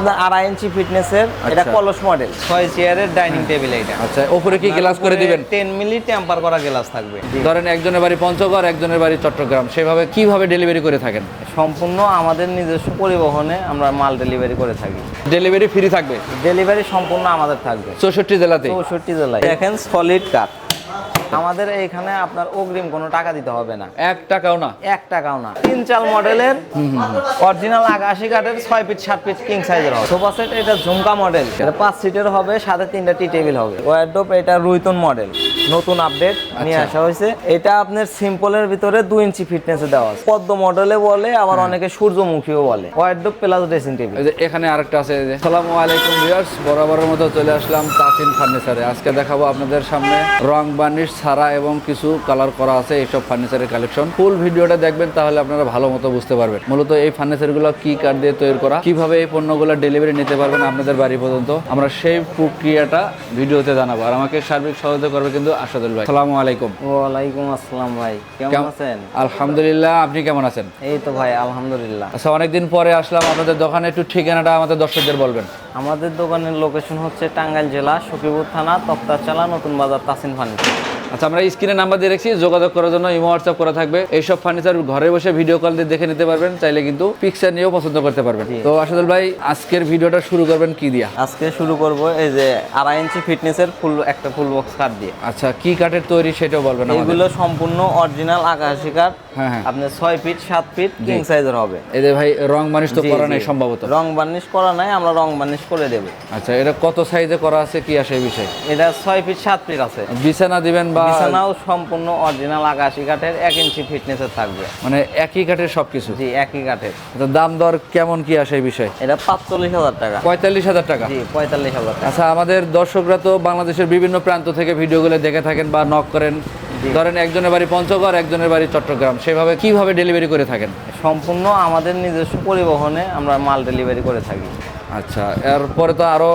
আপনার আড়াই ইঞ্চি ফিটনেসের এটা আচ্ছা। কলস মডেল। ছয় চেয়ারের ডাইনিং টেবিল এটা আচ্ছা উপরে কি গ্লাস করে দিবেন? টেন মিলি টেম্পার করা গ্লাস থাকবে। ধরেন একজনের বাড়ি পঞ্চগড় একজনের বাড়ি চট্টগ্রাম সেভাবে কীভাবে ডেলিভারি করে থাকেন? সম্পূর্ণ আমাদের নিজস্ব পরিবহনে আমরা মাল ডেলিভারি করে থাকি। ডেলিভারি ফ্রি থাকবে? ডেলিভারি সম্পূর্ণ আমাদের থাকবে। চৌষট্টি জেলাতে চৌষট্টি জেলায়। দেখেন সলিড কাঠ আমাদের এইখানে আপনার অগ্রিম কোনো টাকা দিতে হবে না। এক টাকাও না। এক টাকাও না। তিন চাল মডেলের অরিজিনাল আকাশি কাঠের ছয় ফিট সাত ফিট কিং সাইজের হবে। সোফা সেট এটা ঝুমকা মডেল। এটা পাঁচ সিটের হবে সাথে তিনটা টি টেবিল হবে। ওয়ার্ডোপ এটা রুইতন মডেল। নতুন আপডেট নিয়ে আচ্ছা। আসা হয়েছে। এটা আপনার সিম্পলের ভিতরে ইঞ্চি ফিটনেসে দেওয়া আছে। পদ্ম মডেলে বলে আবার অনেকে সূর্যমুখীও বলে। ওয়ারডোপ প্লাস ড্রেসিং টেবিল এখানে আরেকটা আছে সালামু আলাইকুম ভিউয়ার্স বরাবরের মতো চলে আসলাম তাসিন ফার্নিচারে আজকে দেখাবো আপনাদের সামনে রং বার্নিশ ছাড়া এবং কিছু কালার করা আছে এইসব ফার্নিচারের কালেকশন ফুল ভিডিওটা দেখবেন তাহলে আপনারা ভালো মতো বুঝতে পারবেন। মূলত এই ফার্নিচারগুলো কি কাঠ দিয়ে তৈরি করা কীভাবে এই পণ্যগুলো ডেলিভারি নিতে পারবেন আপনাদের বাড়ি পর্যন্ত। আমরা সেই প্রক্রিয়াটা ভিডিওতে জানাব। আর আমাকে সার্বিক সহযোগিতা করবে কিন্তু আসাদুল ভাই। সালামু আলাইকুম। ওয়ালাইকুম আসসালাম ভাই কেমন কেমন- আছেন? আলহামদুলিল্লাহ আপনি কেমন আছেন? এই তো ভাই আলহামদুলিল্লাহ। আচ্ছা অনেকদিন পরে আসলাম আপনাদের দোকানে একটু ঠিকানাটা আমাদের দর্শকদের বলবেন। আমাদের দোকানের লোকেশন হচ্ছে টাঙ্গাইল জেলা সখীপুর থানা তক্তাচালা নতুন বাজার তাসিন ফার্নিচার আচ্ছা আমরা স্ক্রিনে নাম্বার দিয়ে রেখেছি যোগাযোগ করার জন্য ইমো হোয়াটসঅ্যাপ করা থাকবে। এইসব ফার্নিচার ঘরে বসে ভিডিও কল দিয়ে দেখে নিতে পারবেন চাইলে কিন্তু পিকচার নিয়েও পছন্দ করতে পারবেন। তো আসাদুল ভাই আজকের ভিডিওটা শুরু করবেন কি দিয়া? আজকে শুরু করব এই যে আড়াই ইঞ্চি ফিটনেসের ফুল একটা ফুল বক্স কাঠ দিয়ে। আচ্ছা কি কাঠের তৈরি সেটাও বলবেন আমাদের। এগুলো সম্পূর্ণ অরিজিনাল আকাশি কাঠ আপনার ছয় ফিট সাত ফিট কিং সাইজের হবে। এই যে ভাই রং মানিশ তো করা নাই সম্ভবত। রং বার্নিশ করা নাই আমরা রং বার্নিশ করে দেব। আচ্ছা এটা কত সাইজে করা আছে কি আসে এই বিষয়? এটা ছয় ফিট সাত ফিট আছে। বিছানা দিবেন বা বিছানাও সম্পূর্ণ অরিজিনাল আকাশি কাঠের এক ইঞ্চি ফিটনেসের থাকবে। মানে একই কাঠের সবকিছু? জি একই কাঠের। আচ্ছা, দাম দর কেমন কি আসে এই বিষয়? এটা পাঁচচল্লিশ হাজার টাকা। পঁয়তাল্লিশ হাজার টাকা? জি পঁয়তাল্লিশ হাজার টাকা। আচ্ছা আমাদের দর্শকরা তো বাংলাদেশের বিভিন্ন প্রান্ত থেকে ভিডিওগুলো দেখে থাকেন বা নক করেন। ধরেন একজনের বাড়ি পঞ্চগড় একজনের বাড়ি চট্টগ্রাম। সেভাবে কীভাবে ডেলিভারি করে থাকেন? সম্পূর্ণ আমাদের নিজস্ব পরিবহনে আমরা মাল ডেলিভারি করে থাকি। আচ্ছা এরপরে তো আরও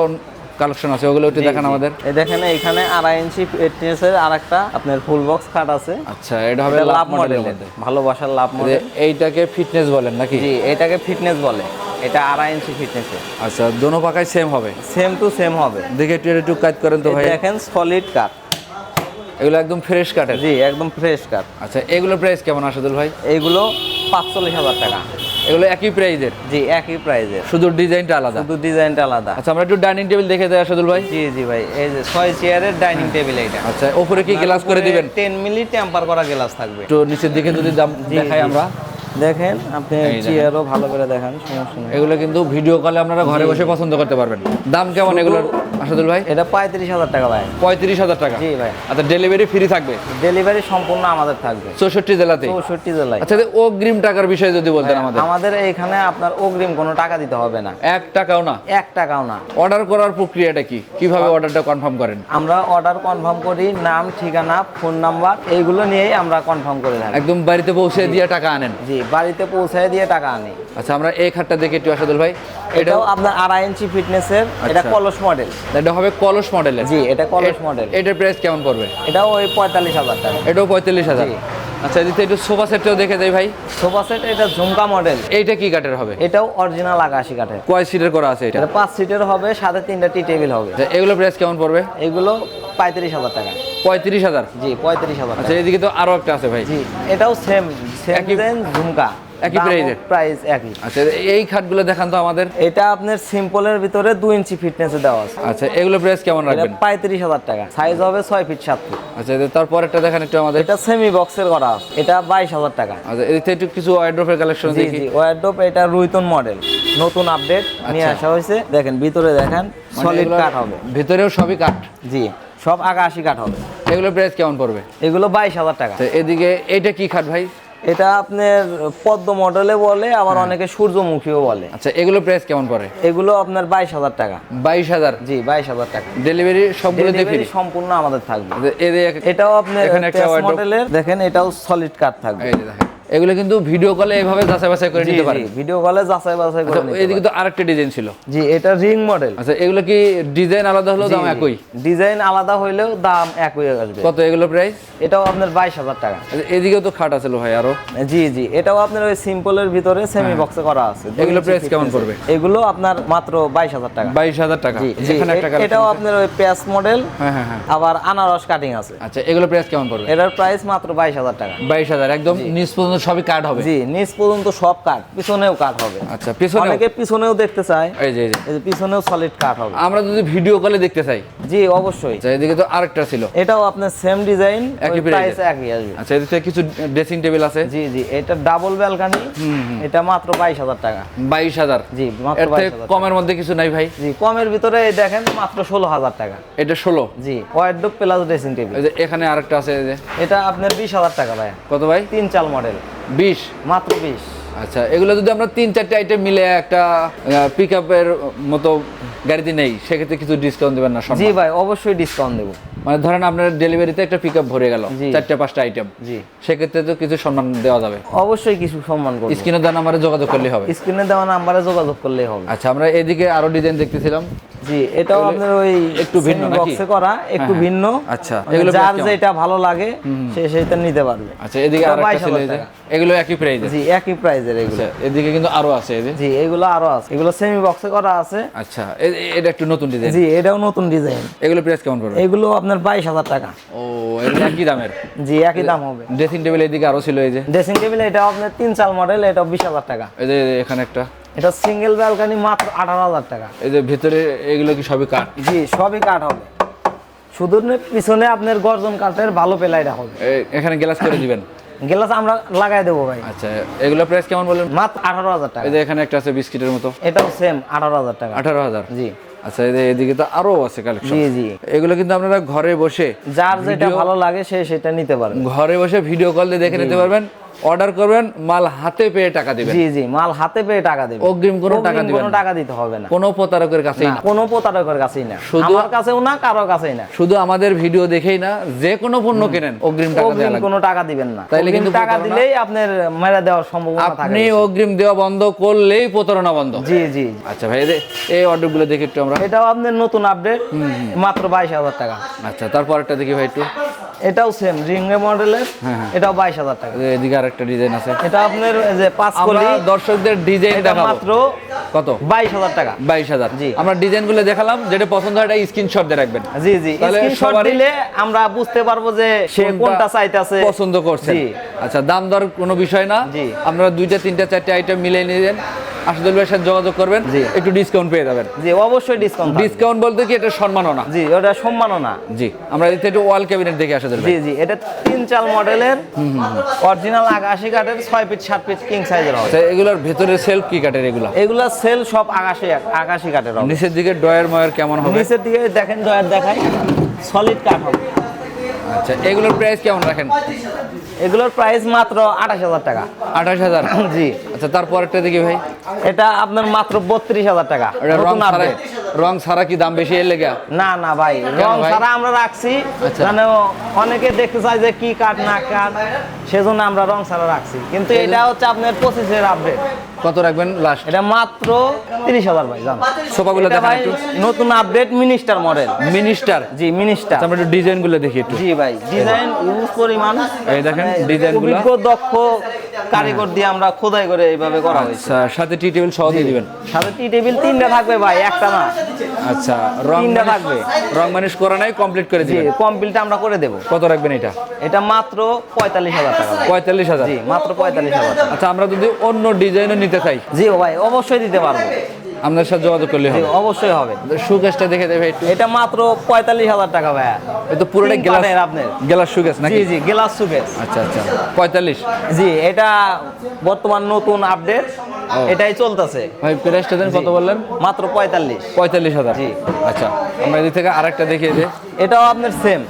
কালেকশন আছে ওগুলো একটু দেখান আমাদের। এই দেখেন এখানে আড়াই ইঞ্চি ফিটনেসের আর একটা আপনার ফুল বক্স খাট আছে। আচ্ছা এটা হবে লাভ মডেলের মধ্যে। ভালোবাসার লাভ মডেল এইটাকে ফিটনেস বলেন নাকি? জি এটাকে ফিটনেস বলে। এটা আড়াই ইঞ্চি ফিটনেসের আচ্ছা দোনো পাকায় সেম হবে? সেম টু সেম হবে। দেখে একটু একটু কাজ করেন তো ভাই। দেখেন সলিড কাঠ এগুলো একদম ফ্রেশ কাঠের জি একদম ফ্রেশ কাঠ আচ্ছা এগুলো প্রাইস কেমন আসাদুল ভাই? এইগুলো পাঁচচল্লিশ হাজার টাকা। এগুলো একই প্রাইজের জি একই প্রাইজের শুধু ডিজাইনটা আলাদা? শুধু ডিজাইনটা আলাদা। আচ্ছা আমরা একটু ডাইনিং টেবিল দেখে যাই আসাদুল ভাই। জি জি ভাই। এই যে ছয় চেয়ারের ডাইনিং টেবিল এটা আচ্ছা উপরে কি গ্লাস করে দিবেন? টেন মিলি টেম্পার করা গ্লাস থাকবে। একটু নিচের দিকে যদি দেখাই আমরা। দেখেন আপনি চেয়ারও ভালো করে দেখান সমস্যা নেই। এগুলো কিন্তু ভিডিও কলে আপনারা ঘরে বসে পছন্দ করতে পারবেন। দাম কেমন এগুলোর আসাদুল ভাই? এটা পঁয়ত্রিশ হাজার টাকা ভাই। পঁয়ত্রিশ হাজার টাকা? জি ভাই। আচ্ছা ডেলিভারি ফ্রি থাকবে? ডেলিভারি সম্পূর্ণ আমাদের থাকবে। চৌষট্টি জেলাতে চৌষট্টি জেলায়। আচ্ছা অগ্রিম টাকার বিষয়ে যদি বলতেন আমাদের। আমাদের এখানে আপনার অগ্রিম কোনো টাকা দিতে হবে না। এক টাকাও না? এক টাকাও না। অর্ডার করার প্রক্রিয়াটা কি? কীভাবে অর্ডারটা কনফার্ম করেন? আমরা অর্ডার কনফার্ম করি নাম ঠিকানা ফোন নাম্বার এইগুলো নিয়েই আমরা কনফার্ম করে থাকি। একদম বাড়িতে পৌঁছে দিয়ে টাকা আনেন। জি বাড়িতে পৌঁছায় দিয়ে টাকা আনি। আচ্ছা আমরা এই খাটটা দেখে একটু আসাদুল ভাই। এটাও আপনার আড়াই ইঞ্চি ফিটনেসের এটা আচ্ছা। কলস মডেল এটা হবে কলস মডেল জি এটা কলস মডেল এটার প্রাইস কেমন পড়বে? এটাও ওই পঁয়তাল্লিশ হাজার টাকা। এটাও পঁয়তাল্লিশ হাজার। আচ্ছা এদিকে একটু সোফা সেটটাও দেখে দেয় ভাই। সোফা সেট এটা ঝুমকা মডেল এইটা কি কাঠের হবে? এটাও অরিজিনাল আকাশি কাঠের। কয় সিটের করা আছে এটা? এটা পাঁচ সিটের হবে সাথে তিনটা টি টেবিল হবে। আচ্ছা, এগুলো প্রাইস কেমন পড়বে? এগুলো পঁয়ত্রিশ হাজার টাকা। পঁয়ত্রিশ হাজার? জি পঁয়ত্রিশ হাজার আচ্ছা এদিকে তো আরও একটা আছে ভাই। জি এটাও সেম সেম ঝুমকা। একই প্রাইস একই। আচ্ছা এই খাটগুলো দেখান তো আমাদের। এটা আপনার সিম্পলের ভিতরে ইঞ্চি ফিটনেসে দেওয়া আছে। আচ্ছা এগুলো প্রাইস কেমন রাখবেন? পঁয়ত্রিশ হাজার টাকা। সাইজ হবে ফিট ফিট আচ্ছা তারপর একটা দেখেন একটু আমাদের। এটা সেমি বক্সের করা আছে। এটা বাইশ হাজার টাকা। আচ্ছা এদিকে একটু কিছু কালেকশন দেখি। জি এটা রুইতন মডেল নতুন আপডেট নিয়ে আচ্ছা। আসা হয়েছে। দেখেন ভিতরে দেখেন মানে সলিড কাঠ হবে। ভিতরেও সবই কাঠ জি। সব আকাশি কাঠ হবে। এগুলো প্রাইস কেমন পড়বে? এগুলো বাইশ হাজার টাকা। তো এদিকে এইটা কি খাট ভাই? এটা আপনার পদ্ম মডেলে বলে আবার হ্যাঁ। অনেকে সূর্যমুখীও বলে। আচ্ছা এগুলো প্রাইস কেমন পড়ে? এগুলো আপনার বাইশ হাজার টাকা। বাইশ হাজার? জি বাইশ হাজার টাকা। ডেলিভারি সবগুলোতে ফ্রি ডেলিভারি সম্পূর্ণ আমাদের থাকবে। এটাও আপনার এখানে একটা। মডেলের দেখেন এটাও সলিড কাঠ থাকবে। এই দেখেন। এগুলো কিন্তু ভিডিও কলে এইভাবে যাচাই বাছাই করে নিতে জি ভিডিও কলে যাচাই বাছাই করে আচ্ছা নিতে এদিকে তো আরেকটা ডিজাইন ছিল। জি এটা রিং মডেল আচ্ছা এগুলো কি ডিজাইন আলাদা হলেও দাম একই? ডিজাইন আলাদা হইলেও দাম একই আসবে। কত এগুলো প্রাইস এটাও আপনার বাইশ হাজার টাকা। এদিকেও তো খাট আছে ভাই আরও। জি জি এটাও আপনার ওই সিম্পলের ভিতরে সেমি বক্সে করা আছে। হ্যাঁ। এগুলো price কেমন পড়বে? এগুলো আপনার মাত্র বাইশ হাজার টাকা। বাইশ হাজার টাকা। জি এখানে একটা কালেকশন এটাও আপনার ওই পেঁয়াজ মডেল হ্যাঁ হ্যাঁ হ্যাঁ। আবার আনারস কাটিং আছে। আচ্ছা এগুলো প্রাইস কেমন পড়বে? এটার প্রাইস মাত্র বাইশ হাজার টাকা। বাইশ হাজার একদম নিচ পর্যন্ত সবই কাট হবে। জি নিচ পর্যন্ত সব কাঠ পিছনেও কাঠ হবে। আচ্ছা পিছনে অনেকে পিছনেও দেখতে চায়। এই যে এই যে। পিছনেও সলিড কাঠ হবে। আমরা যদি ভিডিও কলে দেখতে চাই। জি অবশ্যই। আচ্ছা এদিকে তো আরেকটা ছিল। এটাও আপনার সেম ডিজাইন একই প্রাইস একই আসবে। আচ্ছা এদিকে কিছু ড্রেসিং টেবিল আছে? জি জি এটা ডাবল ব্যালকনি এটা মাত্র বাইশ হাজার টাকা। বাইশ হাজার? জি মাত্র এর থেকে 22,000 কমের মধ্যে কিছু নাই ভাই? জি কমের ভিতরে এই দেখেন মাত্র ষোলো হাজার টাকা। এটা ষোলো? জি ওয়াইডোপ প্লাস ড্রেসিং টেবিল এই যে এখানে আরেকটা আছে এই যে। এটা আপনার বিশ হাজার টাকা ভাই কত ভাই? তিন চাল মডেল বিশ? মাত্র বিশ। আচ্ছা এগুলো যদি আমরা তিন চারটে আইটেম মিলে একটা পিক আপের মতো গাড়িতে নেই সেক্ষেত্রে কিছু ডিসকাউন্ট দেবেন না জি ভাই অবশ্যই ডিসকাউন্ট দেবো। মানে ধরেন আপনার ডেলিভারিতে একটা পিক আপ ভরে গেল। চারটে পাঁচটা আইটেম জি। সেক্ষেত্রে তো কিছু সম্মান দেওয়া যাবে। অবশ্যই কিছু সম্মান করব। স্ক্রিনে দেওয়া নাম্বারে যোগাযোগ করলেই হবে। স্ক্রিনে দেওয়া নাম্বারে যোগাযোগ করলেই হবে। আচ্ছা আমরা এদিকে আরও ডিজাইন দেখতেছিলাম। জি এটাও আপনার ওই একটু ভিন্ন বক্সে করা একটু হ্যাঁ, ভিন্ন। আচ্ছা, মানে এগুলো যার যেটা ভালো লাগে সে সেটা নিতে পারবে। আচ্ছা এদিকে এটা আরেকটা ছিল 22,000। এগুলো একই প্রাইসে জি একই প্রাইজের এগুলো। আচ্ছা এদিকে কিন্তু আরও আছে এই জি এগুলো আরও আছে। এগুলো সেমি বক্সে করা আছে। আচ্ছা এটা একটু নতুন ডিজাইন জি এটাও নতুন ডিজাইন এগুলো প্রাইস কেমন পড়বে? এগুলো আপনার বাইশ হাজার টাকা। ও এগুলো একই দামের? জি একই দাম হবে। ড্রেসিং টেবিল এদিকে আরও ছিল এই যে। ড্রেসিং টেবিল এটাও আপনার তিন চাল মডেল বিশ হাজার টাকা। এই যে এখানে একটা। এটা সিঙ্গেল ব্যালকানি মাত্র আঠারো হাজার টাকা। এই যে ভিতরে এগুলো কি সবই কাঠ? জি সবই কাঠ হবে। শুধু পিছনে আপনার গর্জন কাঠের ভালো পেলাইটা হবে। এখানে গ্লাস করে দিবেন? গ্লাস আমরা লাগাই দেবো ভাই। আচ্ছা এগুলো প্রাইস কেমন বললেন মাত্র আঠারো হাজার টাকা। এই যে এখানে একটা আছে বিস্কিটের মতো। এটাও সেম আঠারো হাজার টাকা। আঠারো হাজার? জি। আচ্ছা এই এদিকে তো আরও আছে কালেকশন জি জি। এগুলো কিন্তু আপনারা ঘরে বসে যার যেটা ভালো লাগে সে সেটা নিতে পারবে। ঘরে বসে ভিডিও কল দিয়ে দেখে নিতে পারবেন। অর্ডার করবেন মাল হাতে পেয়ে টাকা দিবেন। জি জি মাল হাতে পেয়ে টাকা দেবে অগ্রিম কোনো টাকা দিবেন কোনো টাকা দিতে হবে না। কোনো প্রতারকের কাছেই না, কোনো প্রতারকের কাছেই না। শুধু- আমার কাছেও না কারও কাছেই না। শুধু আমাদের ভিডিও দেখেই না যে কোনো পণ্য কেনেন অগ্রিম টাকা অগ্রিম লাগবে। কোনো টাকা দিবেন না। তাইলে কিন্তু টাকা দিলেই আপনার মেরে দেওয়ার সম্ভাবনা থাকে আপনি অগ্রিম দেওয়া বন্ধ করলেই প্রতারণা বন্ধ। জি জি। আচ্ছা ভাই এই অর্ডারগুলো দেখি একটু আমরা। এটাও আপনার নতুন আপডেট মাত্র বাইশ হাজার টাকা। আচ্ছা তারপর একটা দেখি ভাই একটু। এটাও সেম রিঙ্গে মডেলের হ্যাঁ, হ্যাঁ। এটাও বাইশ হাজার টাকা। এই এদিকে আরেকটা ডিজাইন আছে। এটা আপনার যে পাঁচ আমরা কলি দর্শকদের ডিজাইন দেখাবো। মাত্র কত? বাইশ হাজার টাকা। বাইশ হাজার। জি। আমরা ডিজাইনগুলো দেখালাম যেটা পছন্দ হয় এটা স্ক্রিনশট দিয়ে রাখবেন। জি জি। স্ক্রিনশট দিলে আমরা বুঝতে পারব যে সে কোনটা চাইতেছে। পছন্দ করছেন। জি। আচ্ছা দাম দর কোনো বিষয় না। জি। আপনারা দুইটা তিনটা চারটে আইটেম মিলিয়ে নিলেন। আশদুল ভাইয়ের সাথে যোগাযোগ করবেন। একটু ডিসকাউন্ট পেয়ে যাবেন। জি অবশ্যই ডিসকাউন্ট ডিসকাউন্ট বলতে কি এটা সম্মানও না? জি ওটা সম্মাননা জি আমরা এতে একটু ওয়াল ক্যাবিনেট দেখে আসাদুল ভাই। জি জি এটা তিন চাল মডেলের অরিজিনাল আকাশি কাঠের ছয় পিস সাত পিস কিং সাইজের হবে। এগুলোর ভেতরে সেলফ কি কাটের এগুলো? এগুলা সেল সব আকাশি আকাশি কাঠের হবে। নিচের দিকে ডয়ার ময়ার কেমন হবে? নিচের দিকে দেখেন দয়ার দেখাই সলিড কাঠ হবে। আচ্ছা এগুলোর প্রাইস কেমন রাখেন? এগুলোর প্রাইস মাত্র আঠাশ হাজার টাকা। আঠাশ হাজার? জি। আচ্ছা তারপরটা দেখি ভাই। এটা আপনার মাত্র বত্রিশ হাজার টাকা। রং রং ছাড়া কি দাম বেশি এর লেগে? না না ভাই রং? ছাড়া আমরা রাখছি। আচ্ছা। মানে অনেকে দেখতে চায় যে কি কাট না কাঠ সেজন্য আমরা রং ছাড়া রাখছি। কিন্তু এটা হচ্ছে আপনার পঁচিশের আপডেট কত রাখবেন লাস্ট এটা মাত্র তিরিশ হাজার ভাই জান। সোফাগুলো একটু। নতুন আপডেট মিনিস্টার মডেল মিনিস্টার জি মিনিস্টার আমরা একটু ডিজাইনগুলো দেখি একটু। জি ভাই ডিজাইন ইউজ পরিমাণ। এই দেখেন মানে ডিজাইনগুলো। অভিজ্ঞ দক্ষ কারিগর দিয়ে আমরা খোদাই করে এইভাবে করা হয়েছে। আচ্ছা সাথে টি টেবিল সহ দিয়ে দিবেন। সাথে টি টেবিল তিনটা থাকবে ভাই একটা না। আচ্ছা রং তিনটা থাকবে। রং মানিশ করা নাই কমপ্লিট করে দিবেন। কমপ্লিট আমরা করে দেব। কত রাখবেন এটা? এটা মাত্র পঁয়তাল্লিশ হাজার টাকা ভাই। পঁয়তাল্লিশ হাজার। জি মাত্র পঁয়তাল্লিশ হাজার টাকা। আচ্ছা আমরা যদি অন্য ডিজাইনও নিতে চাই। জি ভাই অবশ্যই দিতে পারব। আপনার সাথে যোগাযোগ করলে হবে। অবশ্যই হবে। সুকেশটা দেখে দেবে একটু। এটা মাত্র পঁয়তাল্লিশ হাজার টাকা ভাইয়া। এই তো পুরোটাই গ্লাস আপনার। গ্লাস সুকেশ নাকি? জি জি গ্লাস সুকেস আচ্ছা আচ্ছা। পঁয়তাল্লিশ? জি এটা বর্তমান নতুন আপডেট এটাই চলতেছে। ভাই প্রাইসটা দেন কত বললেন? মাত্র পঁয়তাল্লিশ। পঁয়তাল্লিশ হাজার। জি। আচ্ছা আমরা এদিক থেকে আরেকটা দেখিয়ে যে এটাও আপনার সেম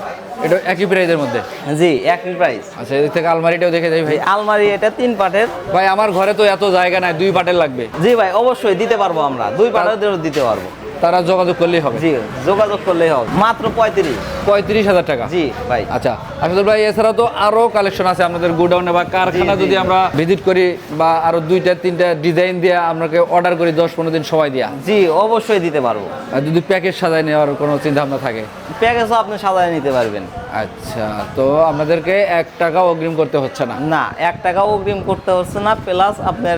এটা একই প্রাইজের মধ্যে? জি একই প্রাইস আচ্ছা এদিক থেকে আলমারিটাও দেখে যাই ভাই। আলমারি এটা তিন পাটের। ভাই আমার ঘরে তো এত জায়গা নাই দুই পাটের লাগবে। জি ভাই অবশ্যই দিতে পারব আমরা। দুই পাটের দিতে পারব। তারা যোগাযোগ করলেই হবে। জি যোগাযোগ করলেই হবে। মাত্র পঁয়ত্রিশ। পঁয়ত্রিশ হাজার টাকা। জি ভাই। আচ্ছা আসাদুল ভাই এছাড়া তো আরও কালেকশন আছে আপনাদের গোডাউনে বা কারখানা যদি আমরা ভিজিট করি বা আরও দুইটা তিনটা ডিজাইন দিয়ে আপনাকে অর্ডার করি দশ পনেরো দিন সময় দিয়া। জি অবশ্যই দিতে পারব। আর যদি প্যাকেজ সাজায় নেওয়ার কোনো চিন্তা ভাবনা থাকে প্যাকেজও আপনি সাজায় নিতে পারবেন। আচ্ছা তো আপনাদেরকে এক টাকাও অগ্রিম করতে হচ্ছে না? না এক টাকাও অগ্রিম করতে হচ্ছে না প্লাস আপনার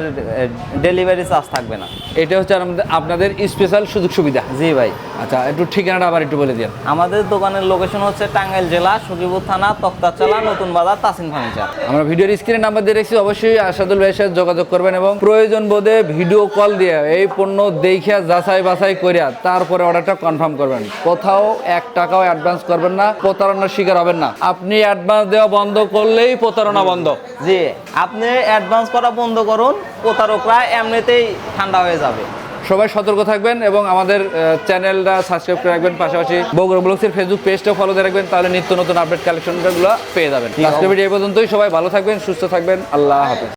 ডেলিভারি চার্জ থাকবে না। এটা হচ্ছে আমাদের আপনাদের স্পেশাল সুযোগ সুবিধা। জি ভাই। আচ্ছা একটু ঠিকানাটা আবার একটু বলে দিন আমাদের দোকানের লোকেশন হচ্ছে টাঙ্গাইল জেলা সখীপুর থানা তক্তাচালা নতুন বাজার তাসিন ফার্নিচার। আমরা ভিডিওর স্ক্রিনে নাম্বার দিয়ে রেখেছি অবশ্যই আসাদুল ভাইয়ের সাথে যোগাযোগ করবেন এবং প্রয়োজন বোধে ভিডিও কল দিয়ে এই পণ্য দেখিয়া যাচাই বাছাই করিয়া তারপরে অর্ডারটা কনফার্ম করবেন। কোথাও এক টাকাও অ্যাডভান্স করবেন না প্রতারণার শিকার হবেন না। আপনি অ্যাডভান্স দেওয়া বন্ধ করলেই প্রতারণা বন্ধ। জি। আপনি অ্যাডভান্স করা বন্ধ করুন প্রতারকরা এমনিতেই ঠান্ডা হয়ে যাবে। সবাই সতর্ক থাকবেন এবং আমাদের চ্যানেলটা সাবস্ক্রাইব করে রাখবেন। পাশাপাশি বগুড়া ব্লগসের ফেসবুক পেজটাও ফলো দিয়ে রাখবেন। তাহলে নিত্য নতুন আপডেট কালেকশনগুলো পেয়ে যাবেন। আজকে ভিডিও এই পর্যন্তই। সবাই ভালো থাকবেন সুস্থ থাকবেন। আল্লাহ হাফেজ।